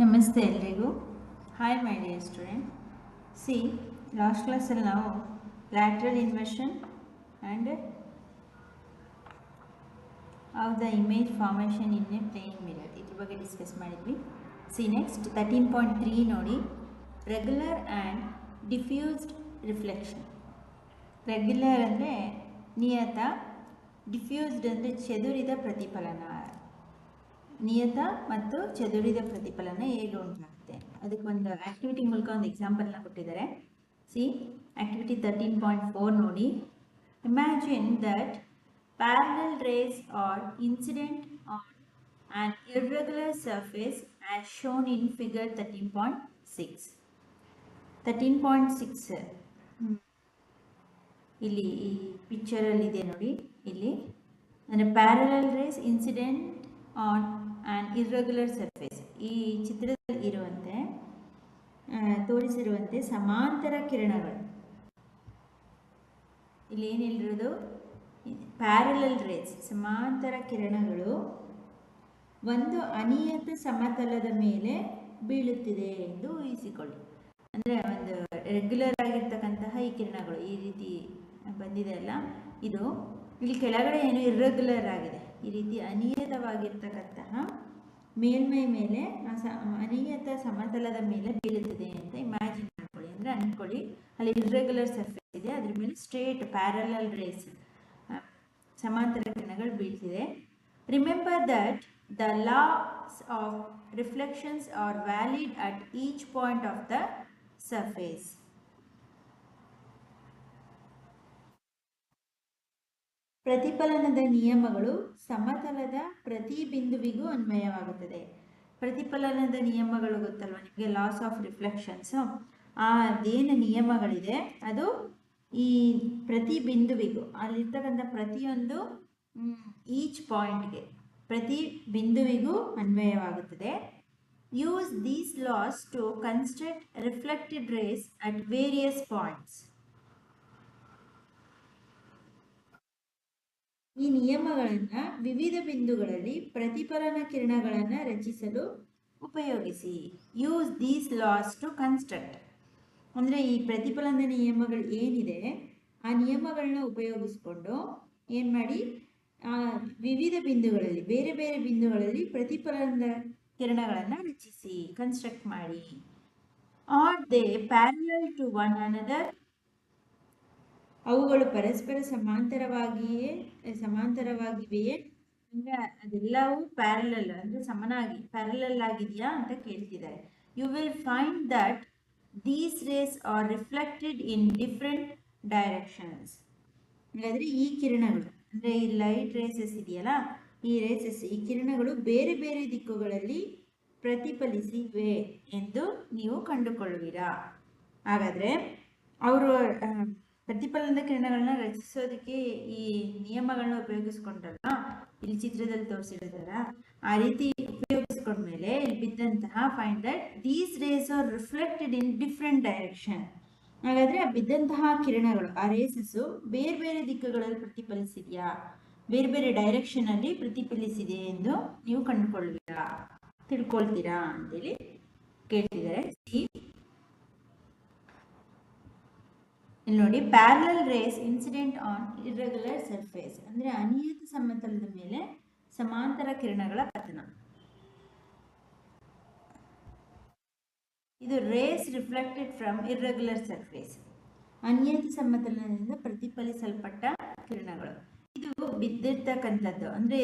ನಮಸ್ತೆ ಎಲ್ರಿಗೂ. Hi my dear student see last ಕ್ಲಾಸಲ್ಲಿ ನಾವು lateral inversion and of the image formation in a plane mirror ಇದ್ರ ಬಗ್ಗೆ ಡಿಸ್ಕಸ್ ಮಾಡಿದ್ವಿ. See next thirteen point three ನೋಡಿ. Regular and diffused reflection regular ಅಂದರೆ ನಿಯತ ಡಿಫ್ಯೂಸ್ಡ್ ಅಂದರೆ ಚದುರಿದ ಪ್ರತಿಫಲನ. ನಿಯತ ಮತ್ತು ಚದುರಿದ ಪ್ರತಿಫಲನ ಹೇಗೆ ಉಂಟಾಗುತ್ತೆ. ಅದಕ್ಕೆ ಒಂದು ಆಕ್ಟಿವಿಟಿ ಮೂಲಕ ಒಂದು ಎಕ್ಸಾಂಪಲ್ನ ಕೊಟ್ಟಿದ್ದಾರೆ. See activity thirteen point four ನೋಡಿ. Imagine that parallel rays are incident on on irregular surface as shown in figure thirteen point six thirteen point six ಇಲ್ಲಿ ಈ ಪಿಕ್ಚರಲ್ಲಿ ಇದೆ ನೋಡಿ. ಇಲ್ಲಿ. ಅಂದರೆ parallel rays incident on an irregular surface ಈ ಚಿತ್ರದಲ್ಲಿ ಇರುವಂತೆ ತೋರಿಸಿರುವಂತೆ ಸಮಾಂತರ ಕಿರಣಗಳು. ಇಲ್ಲಿ ಏನಿಲ್ಲಿರೋದು ಪ್ಯಾರಲಲ್ ರೇಸ್ ಸಮಾಂತರ ಕಿರಣಗಳು ಒಂದು ಅನಿಯತ ಸಮತಲದ ಮೇಲೆ ಬೀಳುತ್ತಿದೆ ಎಂದು ಊಹಿಸಿಕೊಳ್ಳಿ. ಅಂದರೆ ಒಂದು ರೆಗ್ಯುಲರ್ ಆಗಿರ್ತಕ್ಕಂತಹ ಈ ಕಿರಣಗಳು, ಈ ರೀತಿ ಬಂದಿದೆ ಅಲ್ಲ. ಇದು ಇಲ್ಲಿ ಕೆಳಗಡೆ ಏನು ಇರ್ರೆಗ್ಯುಲರ್ ಆಗಿದೆ? ಈ ರೀತಿ ಅನಿಯತವಾಗಿರ್ತಕ್ಕಂತಹ ಮೇಲ್ಮೈ ಮೇಲೆ ಅನಿಯತ ಸಮತಲದ ಮೇಲೆ ಬೀಳುತ್ತದೆ ಅಂತ ಇಮ್ಯಾಜಿನ್ ಮಾಡ್ಕೊಳ್ಳಿ. ಅಂದರೆ ಅಂದ್ಕೊಳ್ಳಿ ಅಲ್ಲಿ ಇರ್ರೆಗ್ಯುಲರ್ ಸರ್ಫೇಸ್ ಇದೆ. ಅದ್ರ ಮೇಲೆ ಸ್ಟ್ರೇಟ್ ಪ್ಯಾರಲಲ್ ರೇಸ್ ಸಮಾಂತರ ಕಿರಣಗಳು ಬೀಳ್ತಿದೆ. Remember that the laws of reflections are valid at each point of the surface ಪ್ರತಿಫಲನದ ನಿಯಮಗಳು ಸಮತಲದ ಪ್ರತಿ ಬಿಂದುವಿಗೂ ಅನ್ವಯವಾಗುತ್ತದೆ. ಪ್ರತಿಫಲನದ ನಿಯಮಗಳು ಗೊತ್ತಲ್ವ? ನಿಮಗೆ ಲಾಸ್ ಆಫ್ ರಿಫ್ಲೆಕ್ಷನ್ಸ್ ಆ ಅದೇನು ನಿಯಮಗಳಿದೆ. ಅದು ಈ ಪ್ರತಿ ಬಿಂದುವಿಗೂ, ಅಲ್ಲಿರ್ತಕ್ಕಂಥ ಪ್ರತಿಯೊಂದು ಈಚ್ ಪಾಯಿಂಟ್ಗೆ ಪ್ರತಿ ಬಿಂದುವಿಗೂ ಅನ್ವಯವಾಗುತ್ತದೆ. Use these laws to construct reflected rays at various points ಈ ನಿಯಮಗಳನ್ನು ವಿವಿಧ ಬಿಂದುಗಳಲ್ಲಿ ಪ್ರತಿಫಲನ ಕಿರಣಗಳನ್ನು ರಚಿಸಲು ಉಪಯೋಗಿಸಿ. Use these laws to construct ಅಂದರೆ ಈ ಪ್ರತಿಫಲನ ನಿಯಮಗಳು ಏನಿದೆ, ಆ ನಿಯಮಗಳನ್ನ ಉಪಯೋಗಿಸ್ಕೊಂಡು ಏನು ಮಾಡಿ ವಿವಿಧ ಬಿಂದುಗಳಲ್ಲಿ, ಬೇರೆ ಬೇರೆ ಬಿಂದುಗಳಲ್ಲಿ ಪ್ರತಿಫಲನದ ಕಿರಣಗಳನ್ನು ರಚಿಸಿ ಕನ್ಸ್ಟ್ರಕ್ಟ್ ಮಾಡಿ. Are they parallel to one another ಅವುಗಳು ಪರಸ್ಪರ ಸಮಾಂತರವಾಗಿಯೇ ಸಮಾಂತರವಾಗಿವೆಯೇ? ಅಂದರೆ ಅದೆಲ್ಲವೂ ಪ್ಯಾರಲಲ್ ಅಂದರೆ ಸಮನಾಗಿ ಪ್ಯಾರಲಲ್ ಆಗಿದೆಯಾ ಅಂತ ಕೇಳ್ತಿದ್ದಾರೆ. You will find that these rays are reflected in different directions ಹಾಗಾದರೆ ಈ ಕಿರಣಗಳು ಅಂದರೆ ಈ ಲೈಟ್ ರೇಸಸ್ ಇದೆಯಲ್ಲ ಈ ರೇಸಸ್ ಈ ಕಿರಣಗಳು ಬೇರೆ ಬೇರೆ ದಿಕ್ಕುಗಳಲ್ಲಿ ಪ್ರತಿಫಲಿಸಿವೆ ಎಂದು ನೀವು ಕಂಡುಕೊಳ್ಳುವಿರಾ? ಹಾಗಾದರೆ ಅವರು ಪ್ರತಿಫಲನದ ಕಿರಣಗಳನ್ನ ರಚಿಸೋದಕ್ಕೆ ಈ ನಿಯಮಗಳನ್ನ ಉಪಯೋಗಿಸ್ಕೊಂಡ್ರಲ್ಲ, ಇಲ್ಲಿ ಚಿತ್ರದಲ್ಲಿ ತೋರಿಸಿರೋದಲ್ಲ ಆ ರೀತಿ ಉಪಯೋಗಿಸ್ಕೊಂಡ್ಮೇಲೆ ಇಲ್ಲಿ ಬಿದ್ದಂತಹ find that these rays are reflected in different direction ಹಾಗಾದ್ರೆ ಆ ಬಿದ್ದಂತಹ ಕಿರಣಗಳು, ಆ ರೇಸಸ್ಸು ಬೇರೆ ಬೇರೆ ದಿಕ್ಕುಗಳಲ್ಲಿ ಪ್ರತಿಫಲಿಸಿದೆಯಾ? ಬೇರೆ ಬೇರೆ ಡೈರೆಕ್ಷನ್ ಅಲ್ಲಿ ಪ್ರತಿಫಲಿಸಿದೆ ಎಂದು ನೀವು ಕಂಡುಕೊಳ್ತೀರಾ ತಿಳ್ಕೊಳ್ತೀರಾ ಅಂತೇಳಿ ಕೇಳ್ತಿದ್ದಾರೆ ಈ ಇಲ್ಲಿ ನೋಡಿ parallel rays incident on irregular surface ಅಂದರೆ ಅನಿಯತ ಸಮತಲದ ಮೇಲೆ ಸಮಾಂತರ ಕಿರಣಗಳ ಪತನ. ಇದು rays reflected from irregular surface ಅನಿಯತ ಸಮತಲದಿಂದ ಪ್ರತಿಫಲಿಸಲ್ಪಟ್ಟ ಕಿರಣಗಳು. ಇದು ಬಿದ್ದಿರ್ತಕ್ಕಂಥದ್ದು. ಅಂದರೆ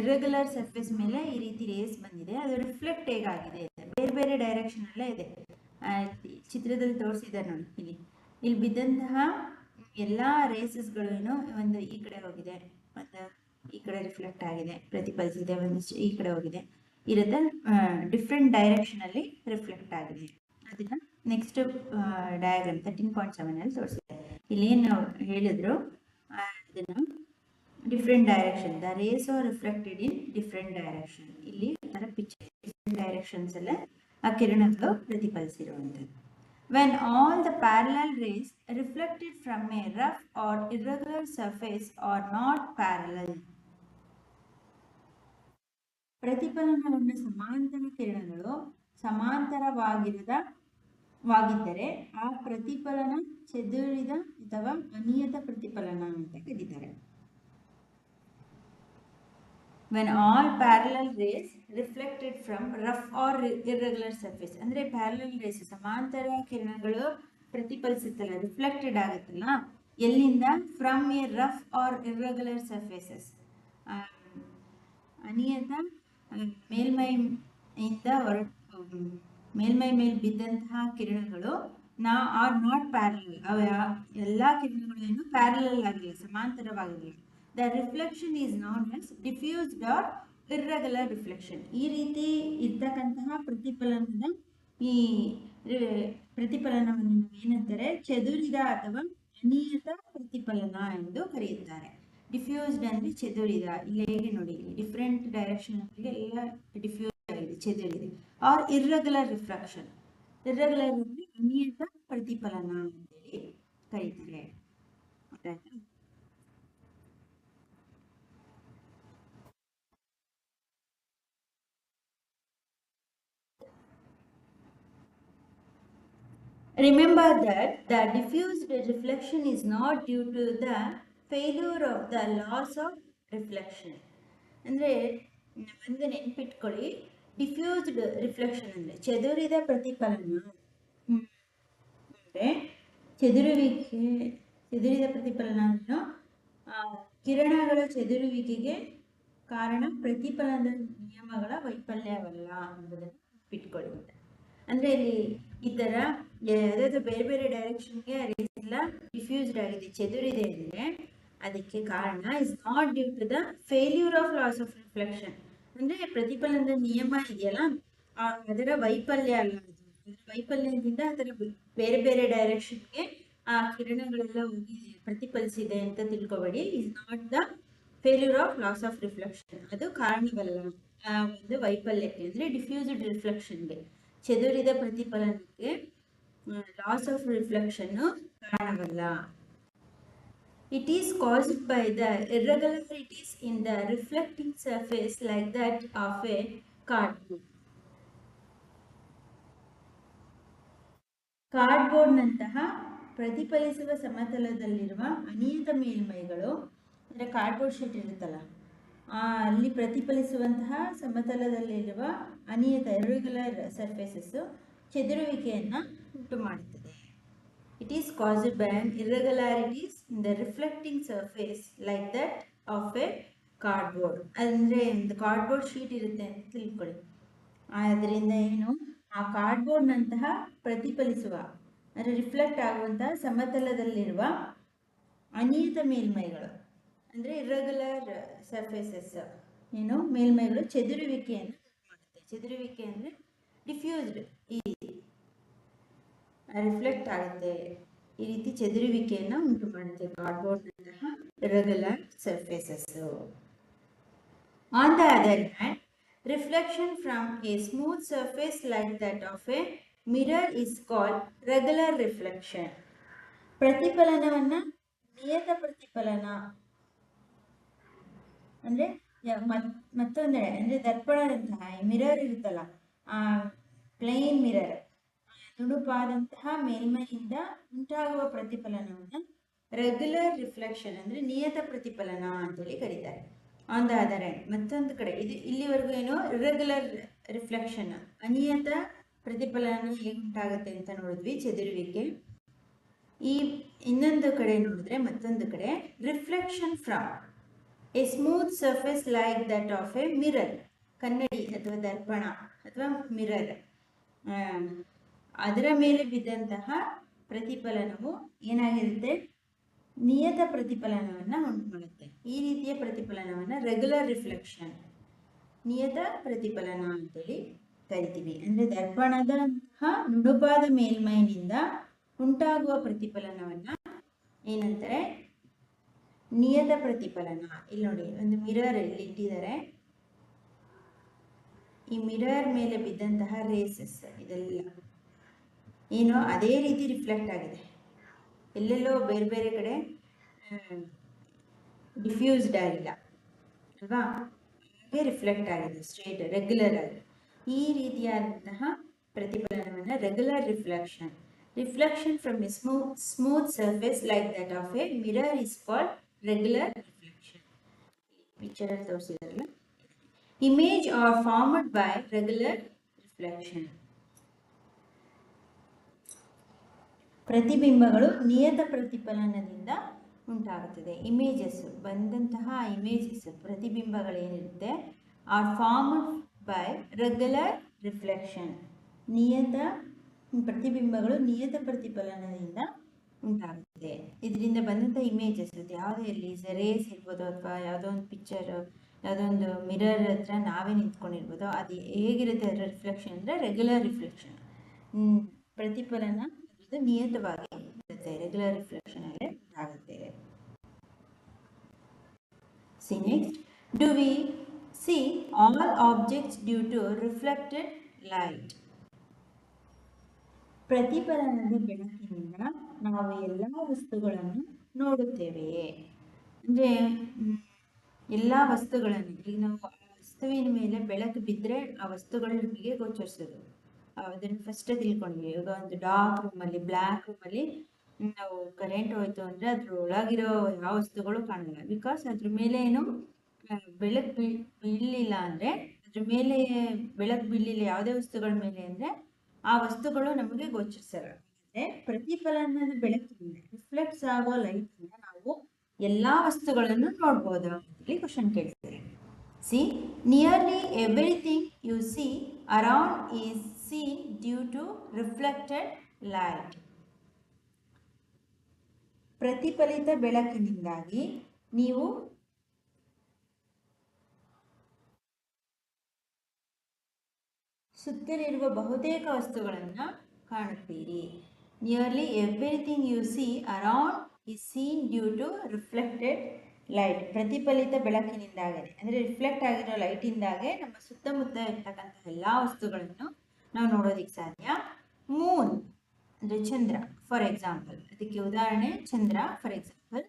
ಇರ್ರೆಗ್ಯುಲರ್ ಸರ್ಫೇಸ್ ಮೇಲೆ ಈ ರೀತಿ ರೇಸ್ ಬಂದಿದೆ. ಅದು ರಿಫ್ಲೆಕ್ಟ್ ಹೇಗಾಗಿದೆ ಬೇರೆ ಬೇರೆ ಡೈರೆಕ್ಷನ್ ಅಲ್ಲೇ ಇದೆ. ಚಿತ್ರದಲ್ಲಿ ತೋರಿಸಿದ್ದಾರೆ ನೋಡಿ ಇಲ್ಲಿ. ಇಲ್ಲಿ ಬಿದ್ದಂತಹ ಎಲ್ಲ ರೇಸಸ್ಗಳು ಏನು ಒಂದು ಈ ಕಡೆ ಹೋಗಿದೆ ಒಂದು ಈ ಕಡೆ ರಿಫ್ಲೆಕ್ಟ್ ಆಗಿದೆ, ಪ್ರತಿಫಲಿಸಿದೆ ಒಂದಿಷ್ಟು ಈ ಕಡೆ ಹೋಗಿದೆ. ಇರುತ್ತೆ ಡಿಫ್ರೆಂಟ್ ಡೈರೆಕ್ಷನ್ ಅಲ್ಲಿ ರಿಫ್ಲೆಕ್ಟ್ ಆಗಿದೆ. ಅದನ್ನ next diagram thirteen point seven ಅಲ್ಲಿ ತೋರಿಸಿದೆ. ಇಲ್ಲಿ ಏನು ಹೇಳಿದ್ರು ಅದನ್ನ different direction the rays are reflected in different direction ಇಲ್ಲಿ ಪಿಕ್ಚರ್ ಡೈರೆಕ್ಷನ್ಸ್ ಅಲ್ಲೇ ಆ ಕಿರಣಗಳು ಪ್ರತಿಫಲಿಸಿರುವಂಥದ್ದು. When all the parallel rays reflected from a rough or irregular surface are not parallel ಪ್ರತಿಫಲನಗೊಂಡ ಸಮಾಂತರ ಕಿರಣಗಳು ಸಮಾಂತರವಾಗಿರದ ವಾಗಿದ್ದರೆ ಆ ಪ್ರತಿಫಲನ ಚದುರಿದ ಅಥವಾ ಅನಿಯತ ಪ್ರತಿಫಲನ ಅಂತ ಕರೀತಾರೆ when all parallel rays reflected from rough or irregular surface, ಅಂದ್ರೆ ಪ್ಯಾರಲಲ್ ರೇಸ್ ಸಮಾಂತರ ಕಿರಣಗಳು ಪ್ರತಿಫಲಿಸುತ್ತಲ್ಲ ರಿಫ್ಲೆಕ್ಟೆಡ್ ಆಗುತ್ತಲ್ಲ, ಎಲ್ಲಿಂದ? From a rough or irregular surfaces ಅನಿಯತ ಮೇಲ್ಮೈಯಿಂದ ಹೊರ ಮೇಲ್ಮೈ ಮೇಲೆ ಬಿದ್ದಂತಹ ಕಿರಣಗಳು ನಾ ಆರ್ ನಾಟ್ ಪ್ಯಾರಲಲ್ ಅವ, ಎಲ್ಲ ಕಿರಣಗಳು ಏನು ಪ್ಯಾರಲಲ್ ಆಗಿಲ್ಲ ಸಮಾಂತರವಾಗಿರಲಿಲ್ಲ the reflection is known as diffused or irregular reflection ಈ ರೀತಿ ಇರ್ತಕ್ಕಂತಹ ಪ್ರತಿಫಲನದ ಈ ಪ್ರತಿಫಲನವನ್ನು ನಾವು ಏನಂತಾರೆ? ಚದುರಿದ ಅಥವಾ ಅನಿಯತ ಪ್ರತಿಫಲನ ಎಂದು ಕರೆಯುತ್ತಾರೆ. ಡಿಫ್ಯೂಸ್ಡ್ ಅಂದ್ರೆ ಚದುರಿದ. ಇಲ್ಲಿ ಹೇಗೆ ನೋಡಿ? ಡಿಫ್ರೆಂಟ್ ಡೈರೆಕ್ಷನ್ ಎಲ್ಲ ಡಿಫ್ಯೂಸ್ ಆಗಿದೆ, ಚದುರಿದೆ. ಆರ್ ಇರ್ರೆಗ್ಯುಲರ್ ರಿಫ್ರಾಕ್ಷನ್ ಇರ್ರೆಗ್ಯುಲರ್ ಅಂದ್ರೆ ಅನಿಯತ ಪ್ರತಿಫಲನ ಅಂತೇಳಿ ಕರೀತಾರೆ. Remember that the diffused reflection is not due to the failure of the loss of reflection. ಅಂದರೆ ಒಂದು ನೆನ್ಪಿಟ್ಕೊಳ್ಳಿ ಡಿಫ್ಯೂಸ್ಡ್ ರಿಫ್ಲೆಕ್ಷನ್ ಅಂದರೆ ಚದುರಿದ ಪ್ರತಿಫಲನ. ಅಂದರೆ ಚದುರುವಿಕೆ ಚದುರಿದ ಪ್ರತಿಫಲನ ಅಂದ್ರೆ ಆ, ಕಿರಣಗಳ ಚದುರುವಿಕೆಗೆ ಕಾರಣ ಪ್ರತಿಫಲನದ ನಿಯಮಗಳ ವೈಫಲ್ಯವಲ್ಲ ಎಂಬುದನ್ನು ಬಿಟ್ಕೊಳ್ಳಿ ಅಂದರೆ ಇಲ್ಲಿ ಈ ತರ ಯಾವ್ದಾದ್ರು ಬೇರೆ ಬೇರೆ ಡೈರೆಕ್ಷನ್ಗೆ ರೇಸ್ ಡಿಫ್ಯೂಸ್ಡ್ ಆಗಿದೆ, ಚದುರಿದೆ ಅಂದರೆ ಅದಕ್ಕೆ ಕಾರಣ is not due to the failure of laws of reflection ಅಂದ್ರೆ ಪ್ರತಿಫಲನದ ನಿಯಮ ಇದೆಯಲ್ಲ ಅದರ ವೈಫಲ್ಯ ಅಲ್ಲ ಅದು. ವೈಫಲ್ಯದಿಂದ ಅದರ ಬೇರೆ ಬೇರೆ ಡೈರೆಕ್ಷನ್ಗೆ ಆ ಕಿರಣಗಳೆಲ್ಲ ಹೋಗಿ ಪ್ರತಿಫಲಿಸಿದೆ ಅಂತ ತಿಳ್ಕೊಬೇಡಿ. Is not the failure of laws of reflection ಅದು ಕಾರಣವಲ್ಲ, ಆ ಒಂದು ವೈಫಲ್ಯಕ್ಕೆ, ಅಂದರೆ ಡಿಫ್ಯೂಸ್ಡ್ ರಿಫ್ಲೆಕ್ಷನ್ಗೆ ಚದುರಿದ ಪ್ರತಿಫಲನಕ್ಕೆ. ಲಾಸ್ ಆಫ್ ರಿಫ್ಲೆಕ್ಷನ್ ಕಾರಣವಲ್ಲ it is caused by the irregularities in the reflecting surface like that of a cardboard. ಕಾರ್ಡ್ಬೋರ್ಡ್ನಂತಹ ಪ್ರತಿಫಲಿಸುವ ಸಮತಲದಲ್ಲಿರುವ ಅನಿಯತ ಮೇಲ್ಮೈಗಳು, ಅಂದರೆ ಕಾರ್ಡ್ಬೋರ್ಡ್ ಶೀಟ್ ಇರುತ್ತಲ್ಲ ಅಲ್ಲಿ ಪ್ರತಿಫಲಿಸುವಂತಹ ಸಮತಲದಲ್ಲಿರುವ ಅನಿಯತ ಇರ್ರೆಗ್ಯುಲರ್ ಸರ್ಫೇಸಸ್ಸು ಚದುರುವಿಕೆಯನ್ನು ಉಂಟು ಮಾಡುತ್ತದೆ it is caused by an irregularities in the reflecting surface like that of a cardboard ಅಂದರೆ ಒಂದು ಕಾರ್ಡ್ಬೋರ್ಡ್ ಶೀಟ್ ಇರುತ್ತೆ ಅಂತ ತಿಳ್ಕೊಳ್ಳಿ. ಅದರಿಂದ ಏನು? ಆ ಕಾರ್ಡ್ಬೋರ್ಡ್ನಂತಹ ಪ್ರತಿಫಲಿಸುವ, ಅಂದರೆ ರಿಫ್ಲೆಕ್ಟ್ ಆಗುವಂತಹ ಸಮತಲದಲ್ಲಿರುವ ಅನಿಯತ ಮೇಲ್ಮೈಗಳು, ಅಂದರೆ ಇರ್ರೆಗ್ಯುಲರ್ ಸರ್ಫೇಸಸ್ ಏನು? ಮೇಲ್ಮೈಗಳು ಚದುರುವಿಕೆಯನ್ನು ಮಾಡುತ್ತೆ ಚದುರುವಿಕೆ ಅಂದರೆ ಡಿಫ್ಯೂಸ್ಡ್ ಈ ರಿಫ್ಲೆಕ್ಟ್ ಆಗುತ್ತೆ. ಈ ರೀತಿ ಚದುರುವಿಕೆಯನ್ನು ಉಂಟು ಮಾಡುತ್ತೆ ಕಾರ್ಡ್ಬೋರ್ಡ್ನಂತಹ regular surfaces on the other hand reflection from a smooth surface like that of a mirror is called regular reflection ಪ್ರತಿಫಲನವನ್ನು ನಿಯತ ಪ್ರತಿಫಲನ ಅಂದರೆ ಮತ್ತೊಂದೆಡೆ ಅಂದರೆ ದರ್ಪಣದಂತಹ ಮಿರರ್ ಇರುತ್ತಲ್ಲ ಪ್ಲೇನ್ ಮಿರರ್ ನುಣುಪಾದಂತಹ ಮೇಲ್ಮೈಯಿಂದ ಉಂಟಾಗುವ ಪ್ರತಿಫಲನವನ್ನು ರೆಗ್ಯುಲರ್ ರಿಫ್ಲೆಕ್ಷನ್ ಅಂದರೆ ನಿಯತ ಪ್ರತಿಫಲನ ಅಂತೇಳಿ ಕರೀತಾರೆ. ಆನ್ ದ ಮತ್ತೊಂದು ಕಡೆ, ಇದು ಇಲ್ಲಿವರೆಗೂ ಏನು? ರೆಗ್ಯುಲರ್ ರಿಫ್ಲೆಕ್ಷನ್ ಅನಿಯತ ಪ್ರತಿಫಲನ ಹೇಗೆ ಉಂಟಾಗುತ್ತೆ ಅಂತ ನೋಡಿದ್ವಿ, ಚದುರುವಿಕೆ. ಈ ಇನ್ನೊಂದು ಕಡೆ ನೋಡಿದ್ರೆ ಮತ್ತೊಂದು ಕಡೆ reflection from a smooth surface like that of a mirror ಕನ್ನಡಿ ಅಥವಾ ದರ್ಪಣ ಅಥವಾ ಮಿರರ್ ಅದರ ಮೇಲೆ ಬಿದ್ದಂತಹ ಪ್ರತಿಫಲನವು ಏನಾಗಿರುತ್ತೆ? ನಿಯತ ಪ್ರತಿಫಲನವನ್ನು ಉಂಟು ಮಾಡುತ್ತೆ ಈ ರೀತಿಯ ಪ್ರತಿಫಲನವನ್ನು ರೆಗ್ಯುಲರ್ ರಿಫ್ಲೆಕ್ಷನ್ ನಿಯತ ಪ್ರತಿಫಲನ ಅಂತೇಳಿ ಕರಿತೀವಿ. ಅಂದರೆ ದರ್ಪಣದಂತಹ ನುಣುಪಾದ ಮೇಲ್ಮೈನಿಂದ ಉಂಟಾಗುವ ಪ್ರತಿಫಲನವನ್ನು ಏನಂತಾರೆ? ನಿಯತ ಪ್ರತಿಫಲನ. ಇಲ್ಲಿ ನೋಡಿ, ಒಂದು ಮಿರರ್ ಇಲ್ಲಿ ಇಟ್ಟಿದ್ದಾರೆ. ಈ ಮಿರರ್ ಮೇಲೆ ಬಿದ್ದಂತಹ ರೇಸಸ್ ಇದೆಲ್ಲ. ಏನು ಅದೇ ರೀತಿ ರಿಫ್ಲೆಕ್ಟ್ ಆಗಿದೆ. ಎಲ್ಲೆಲ್ಲೋ ಬೇರೆ ಬೇರೆ ಕಡೆ ಡಿಫ್ಯೂಸ್ಡ್ ಆಗಿಲ್ಲ, ಅಲ್ವಾ? ಹಾಗೆ ರಿಫ್ಲೆಕ್ಟ್ ಆಗಿದೆ ಸ್ಟ್ರೇಟ್ ರೆಗ್ಯುಲರ್ ಆಗಿ. ಈ ರೀತಿಯಾದಂತಹ ಪ್ರತಿಫಲನವನ್ನು regular reflection reflection from a smooth smooth surface like that of a mirror is called regular reflection picture ತೋರಿಸಿದಾರಲ್ಲ? Image are formed by regular reflection ಪ್ರತಿಬಿಂಬಗಳು ನಿಯತ ಪ್ರತಿಫಲನದಿಂದ ಉಂಟಾಗುತ್ತದೆ. ಇಮೇಜಸ್ ಬಂದಂತಹ images ಪ್ರತಿಬಿಂಬಗಳೇನಿರುತ್ತೆ? Are formed by regular reflection ನಿಯತ ಪ್ರತಿಬಿಂಬಗಳು ನಿಯತ ಪ್ರತಿಫಲನದಿಂದ ಉಂಟಾಗುತ್ತದೆ. ಇದರಿಂದ ಬಂದಂಥ ಇಮೇಜಸ್ ಯಾವುದೇ ಇರಲಿ ರೇಸ್ ಇರ್ಬೋದು ಅಥವಾ ಯಾವುದೋ ಒಂದು ಪಿಕ್ಚರ್ ಯಾವುದೋ ಒಂದು ಮಿರರ್ ಹತ್ರ ನಾವೇ ನಿಂತ್ಕೊಂಡಿರ್ಬೋದು. ಅದು ಹೇಗಿರುತ್ತೆ? ಅದರ ರಿಫ್ಲೆಕ್ಷನ್ ಅಂದರೆ ರೆಗ್ಯುಲರ್ ರಿಫ್ಲೆಕ್ಷನ್ ಪ್ರತಿಫಲನ ಅದು ನಿಯತವಾಗಿ ಇರುತ್ತೆ. ರೆಗ್ಯುಲರ್ ರಿಫ್ಲೆಕ್ಷನ್ ಅಲ್ಲಿ ಆಗುತ್ತೆ. See next do we see all objects due to reflected light ಪ್ರತಿಫಲನದ ಬೆಳಕಿನಿಂದ ನಾವು ಎಲ್ಲ ವಸ್ತುಗಳನ್ನು ನೋಡುತ್ತೇವೆಯೇ ಅಂದರೆ ಎಲ್ಲ ವಸ್ತುಗಳನ್ನು, ಈಗ ನಾವು ವಸ್ತುವಿನ ಮೇಲೆ ಬೆಳಕು ಬಿದ್ದರೆ ಆ ವಸ್ತುಗಳು ನಮಗೆ ಗೋಚರಿಸೋದು ಅದನ್ನು ಫಸ್ಟ್ ತಿಳ್ಕೊಂಡ್ವಿ. ಇವಾಗ ಒಂದು ಡಾರ್ಕ್ ರೂಮಲ್ಲಿ ಬ್ಲ್ಯಾಕ್ ರೂಮಲ್ಲಿ ನಾವು ಕರೆಂಟ್ ಹೋಯ್ತು ಅಂದರೆ ಅದ್ರ ಒಳಗಿರೋ ಯಾವ ವಸ್ತುಗಳು ಕಾಣಲ್ಲ. ಬಿಕಾಸ್ ಅದ್ರ ಮೇಲೆ ಏನು ಬೆಳಕು ಬೀಳ್ ಬೀಳಲಿಲ್ಲ ಅಂದರೆ, ಅದ್ರ ಮೇಲೆ ಬೆಳಕು ಬೀಳಲಿಲ್ಲ ಯಾವುದೇ ವಸ್ತುಗಳ ಮೇಲೆ ಅಂದರೆ ಆ ವಸ್ತುಗಳು ನಮಗೆ ಗೋಚರಿಸಲ್ಲ. ಅಂದರೆ ಪ್ರತಿಫಲನ ಬೆಳಕಿನಿಂದ ರಿಫ್ಲೆಕ್ಟ್ಸ್ ಆಗೋ ಲೈಟಿಂದ ನಾವು ಎಲ್ಲ ವಸ್ತುಗಳನ್ನು ನೋಡ್ಬೋದು ಅಂತೇಳಿ ಕ್ವಶನ್ ಕೇಳ್ತಾರೆ see nearly everything you see around is see due to reflected light ಪ್ರತಿಫಲಿತ ಬೆಳಕಿನಿಂದಾಗಿ ನೀವು ಸುತ್ತಲಿರುವ ಬಹುತೇಕ ವಸ್ತುಗಳನ್ನು ಕಾಣುತ್ತೀರಿ. Nearly everything you see around is seen due to reflected light ಪ್ರತಿಫಲಿತ ಬೆಳಕಿನಿಂದಾಗೇ ಅಂದರೆ ರಿಫ್ಲೆಕ್ಟ್ ಆಗಿರೋ ಲೈಟಿಂದಾಗೆ ನಮ್ಮ ಸುತ್ತಮುತ್ತ ಇರ್ತಕ್ಕಂಥ ಎಲ್ಲ ವಸ್ತುಗಳನ್ನು ನಾವು ನೋಡೋದಿಕ್ಕೆ ಸಾಧ್ಯ? ಮೂನ್ ಅಂದರೆ ಚಂದ್ರ ಫಾರ್ ಎಕ್ಸಾಂಪಲ್ ಅದಕ್ಕೆ ಉದಾಹರಣೆ, chandra for example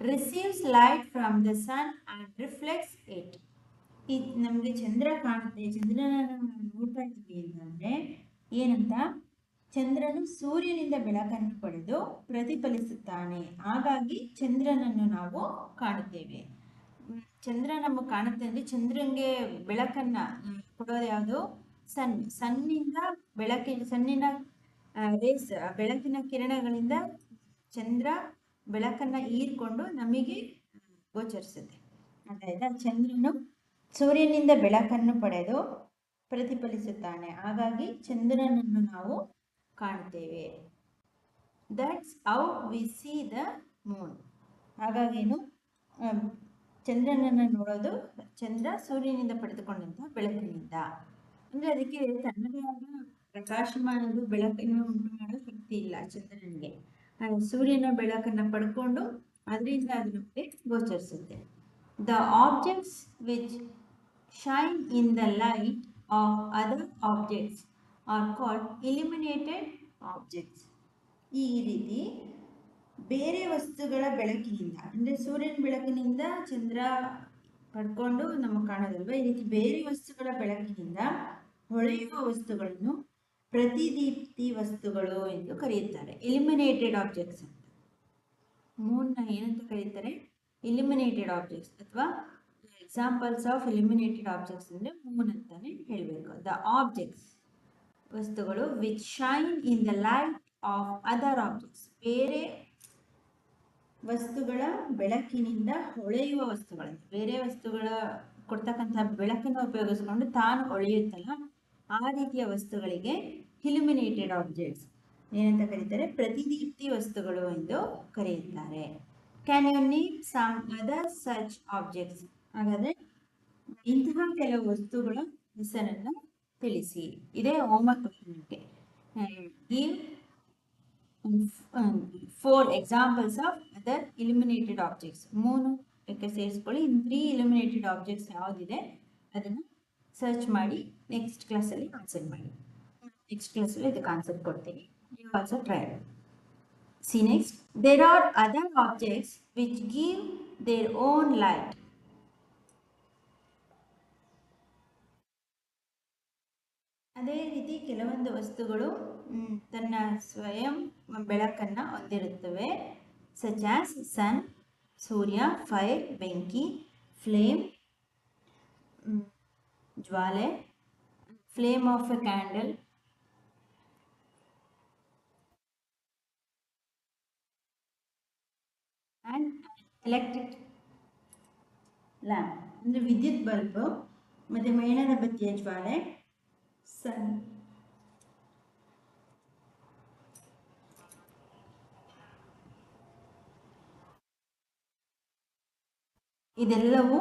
receives light from the sun and reflects it ಈ ನಮಗೆ ಚಂದ್ರ ಕಾಣುತ್ತೆ ಚಂದ್ರನ ನೋಡ್ತಾ ಇದ್ದೀವಿ ಅಂತಂದರೆ ಏನಂತ? ಚಂದ್ರನು ಸೂರ್ಯನಿಂದ ಬೆಳಕನ್ನು ಪಡೆದು ಪ್ರತಿಫಲಿಸುತ್ತಾನೆ. ಹಾಗಾಗಿ ಚಂದ್ರನನ್ನು ನಾವು ಕಾಣುತ್ತೇವೆ. ಚಂದ್ರ ನಮಗೆ ಕಾಣುತ್ತೆ ಅಂದರೆ ಚಂದ್ರನಿಗೆ ಬೆಳಕನ್ನು ಕೊಡೋದು ಯಾವುದು? ಸನ್, ಸನ್ನಿಂದ ಬೆಳಕಿನ, ಸನ್ನಿನ ರೇಸ್ ಬೆಳಕಿನ ಕಿರಣಗಳಿಂದ ಚಂದ್ರ ಬೆಳಕನ್ನು ಹೀರ್ಕೊಂಡು ನಮಗೆ ಗೋಚರಿಸುತ್ತೆ. ಅದಾಯ್ತಾ ಚಂದ್ರನು ಸೂರ್ಯನಿಂದ ಬೆಳಕನ್ನು ಪಡೆದು ಪ್ರತಿಫಲಿಸುತ್ತಾನೆ. ಹಾಗಾಗಿ ಚಂದ್ರನನ್ನು ನಾವು ಕಾಣ್ತೇವೆ. That's how we see the moon ಹಾಗಾಗೇನು ಚಂದ್ರನನ್ನು ನೋಡೋದು ಚಂದ್ರ ಸೂರ್ಯನಿಂದ ಪಡೆದುಕೊಂಡಂತಹ ಬೆಳಕಿನಿಂದ. ಅಂದರೆ ಅದಕ್ಕೆ ತನ್ನದೇ ಆದ ಪ್ರಕಾಶಮಾನದ ಬೆಳಕನ್ನು ಉಂಟು ಮಾಡೋ ಶಕ್ತಿ ಇಲ್ಲ ಚಂದ್ರನಿಗೆ. ಸೂರ್ಯನ ಬೆಳಕನ್ನು ಪಡ್ಕೊಂಡು ಅದರಿಂದ ಅದು ಗೋಚರಿಸುತ್ತೆ. The objects which shine in the light of other objects are called illuminated objects ಈ ರೀತಿ ಬೇರೆ ವಸ್ತುಗಳ ಬೆಳಕಿನಿಂದ, ಅಂದರೆ ಸೂರ್ಯನ ಬೆಳಕಿನಿಂದ ಚಂದ್ರ ಪಡ್ಕೊಂಡು ನಮಗೆ ಕಾಣೋದಲ್ವ? ಈ ರೀತಿ ಬೇರೆ ವಸ್ತುಗಳ ಬೆಳಕಿನಿಂದ ಹೊಳೆಯುವ ವಸ್ತುಗಳನ್ನು ಪ್ರತಿದೀಪ್ತಿ ವಸ್ತುಗಳು ಎಂದು ಕರೆಯುತ್ತಾರೆ. ಇಲಿಮಿನೇಟೆಡ್ ಆಬ್ಜೆಕ್ಟ್ಸ್ ಅಂತ. ಮೂನ್ನ ಏನಂತ ಕರೀತಾರೆ ಇಲಿಮಿನೇಟೆಡ್ ಆಬ್ಜೆಕ್ಟ್ಸ್ ಅಥವಾ ಎಕ್ಸಾಂಪಲ್ಸ್ ಆಫ್ ಇಲಿಮಿನೇಟೆಡ್ ಆಬ್ಜೆಕ್ಟ್ಸ್ ಅಂದರೆ ಮೂನ್ ಅಂತಾನೆ ಹೇಳಬೇಕು. ದ ಆಬ್ಜೆಕ್ಟ್ಸ್ ವಸ್ತುಗಳು which shine in the light of other objects ಬೇರೆ ವಸ್ತುಗಳ ಬೆಳಕಿನಿಂದ ಹೊಳೆಯುವ ವಸ್ತುಗಳು ಬೇರೆ ವಸ್ತುಗಳ ಕೊಡ್ತಕ್ಕಂಥ ಬೆಳಕನ್ನು ಉಪಯೋಗಿಸಿಕೊಂಡು ತಾನು ಹೊಳೆಯುತ್ತಲ್ಲ ಆ ರೀತಿಯ ವಸ್ತುಗಳಿಗೆ ಇಲ್ಯುಮಿನೇಟೆಡ್ ಆಬ್ಜೆಕ್ಟ್ಸ್ ಏನಂತ ಕರೀತಾರೆ? ಪ್ರತಿದೀಪ್ತಿ ವಸ್ತುಗಳು ಎಂದು ಕರೆಯುತ್ತಾರೆ. Can you need some other such objects ಹಾಗಾದರೆ ಇಂತಹ ಕೆಲವು ವಸ್ತುಗಳ ಹೆಸರನ್ನು ತಿಳಿಸಿ. ಇದೇ ಹೋಮ್ವರ್ಕ್ ಕ್ವಶನ್ಗೆ give four examples of other illuminated objects ಮೂರು ಸೇರಿಸ್ಕೊಳ್ಳಿ. ಇನ್ ತ್ರೀ ಇಲ್ಯುಮಿನೇಟೆಡ್ ಆಬ್ಜೆಕ್ಟ್ಸ್ ಯಾವುದಿದೆ? ಅದನ್ನು ಸರ್ಚ್ ಮಾಡಿ. ನೆಕ್ಸ್ಟ್ ಕ್ಲಾಸಲ್ಲಿ ಆನ್ಸರ್ ಮಾಡಿ. ನೆಕ್ಸ್ಟ್ ಕ್ಲಾಸಲ್ಲಿ ಇದಕ್ಕೆ ಆನ್ಸರ್ ಕೊಡ್ತೀನಿ. You also try see next there are other objects which give their own light ಅದೇ ರೀತಿ ಕೆಲವೊಂದು ವಸ್ತುಗಳು ತನ್ನ ಸ್ವಯಂ ಬೆಳಕನ್ನು ಹೊಂದಿರುತ್ತವೆ. ಸಚ್ ಆಸ್ ಸನ್ ಸೂರ್ಯ ಫೈರ್ ಬೆಂಕಿ ಫ್ಲೇಮ್ ಜ್ವಾಲೆ flame of a candle and electric lamp ಅಂದರೆ ವಿದ್ಯುತ್ ಬಲ್ಬು ಮತ್ತು ಮೇಣದ ಬತ್ತಿಯ ಜ್ವಾಲೆ ಸನ್ ಇದೆಲ್ಲವೂ